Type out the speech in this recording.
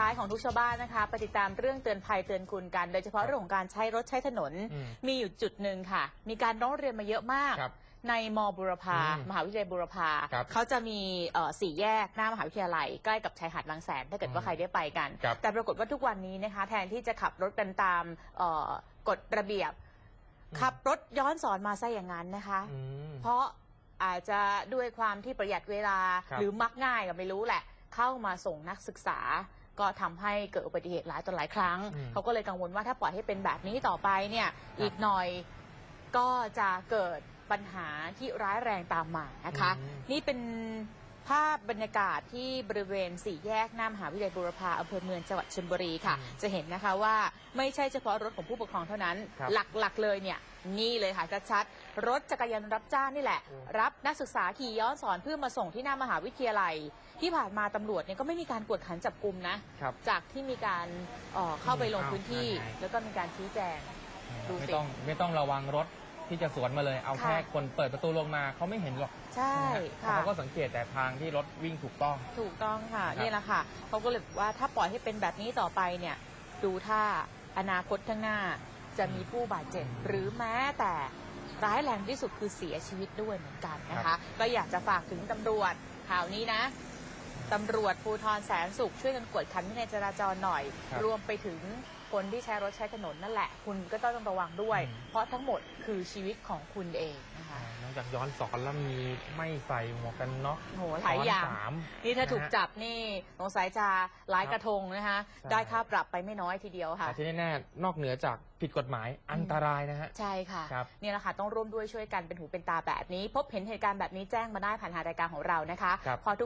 ท้ายของทุกชาวบ้านนะคะไปติดตามเรื่องเตือนภัยเตือนคุณกัน โดยเฉพาะครับเรื่องของการใช้รถใช้ถนน อืมมีอยู่จุดหนึ่งค่ะ มีการร้องเรียนมาเยอะมาก ครับในมบุรพา อืมมหาวิทยาลัยบุรพา ครับเขาจะมีเอ่อสี่แยกหน้ามหาวิทยาลัย ใกล้กับชายหาดบางแสน ถ้าเกิดว่าอืมใครได้ไปกัน ครับ แต่ปรากฏว่าทุกวันนี้นะคะ แทนที่จะขับรถกันตามเอ่อกฎระเบียบ ขับรถย้อนสอนมาซะอย่างนั้นนะคะ อืม เพราะอาจจะด้วยความที่ประหยัดเวลาครับหรือมักง่ายก็ไม่รู้แหละ เข้ามาส่งนักศึกษา ก็ทำให้เกิดอุบัติเหตุหลายต่อหลายครั้ง อืม เขาก็เลยกังวลว่าถ้าปล่อยให้เป็นแบบนี้ต่อไปเนี่ยครับอีกหน่อยก็จะเกิดปัญหาที่ร้ายแรงตามมานะคะ อืม นี่เป็น ภาพบรรยากาศที่บริเวณสี่แยกหน้ามหาวิทยาลัยบูรพาอำเภอเมืองจังหวัดชลบุรีค่ะอืมจะเห็นนะคะว่าไม่ใช่เฉพาะรถของผู้ปกครองเท่านั้นครับหลักๆเลยเนี่ยนี่เลยค่ะชัดๆรถจักรยานรับจ้างนี่แหละโอ้รับนักศึกษาขี่ย้อนสอนเพื่อมาส่งที่หน้ามหาวิทยาลัย ที่ผ่านมาตำรวจเนี่ยก็ไม่มีการกวดขันจับกลุ่มนะครับจากที่มีการเอ่อเข้าไปลงพื้นที่อ้าวนั่นไงแล้วก็มีการชี้แจงดูสิไม่ต้องไม่ต้องระวังรถ ที่จะสวนมาเลยเอาค่ะแค่คนเปิดประตูลงมาเขาไม่เห็นหรอกใช่นะฮะเพราะค่ะ เขาก็สังเกตแต่ทางที่รถวิ่งถูกต้อง ถูกต้องค่ะครับ นี่แหละค่ะเขาก็เลยบอกว่าถ้าปล่อยให้เป็นแบบนี้ต่อไปเนี่ย ดูถ้าอนาคตข้างหน้าจะมีผู้บาดเจ็บ หรือแม้แต่ร้ายแรงที่สุดคือเสียชีวิตด้วยเหมือนกันนะครัคะบก็อยากจะฝากถึงตำรวจข่าวนี้นะ ตำรวจภูธรแสนสุขช่วยกันกวดขันวินัยจราจรหน่อยครับรวมไปถึงคนที่ใช้รถใช้ถนนนั่นแหละ คุณก็ต้องระวังด้วยอืมเพราะทั้งหมดคือชีวิตของคุณเองนะคะนอกจากย้อนสอนแล้วมีไม่ใส่หมวกกันน็อกโหหลายอย่างซ้นสามนี่ถ้านะฮะถูกจับนี่สงสัยจะหลายกระทงนะคะใช่ได้ค่าปรับไปไม่น้อยทีเดียวค่ะแต่ที่แน่ๆนอกเหนือจากผิดกฎหมายอันตรายนะฮะ ใช่ค่ะครับนี่แหละค่ะ ต้องร่วมด้วยช่วยกันเป็นหูเป็นตาแบบนี้ พบเห็นเหตุการณ์แบบนี้แจ้งมาได้ผ่านทางรายการของเรานะคะครับเพราะทุก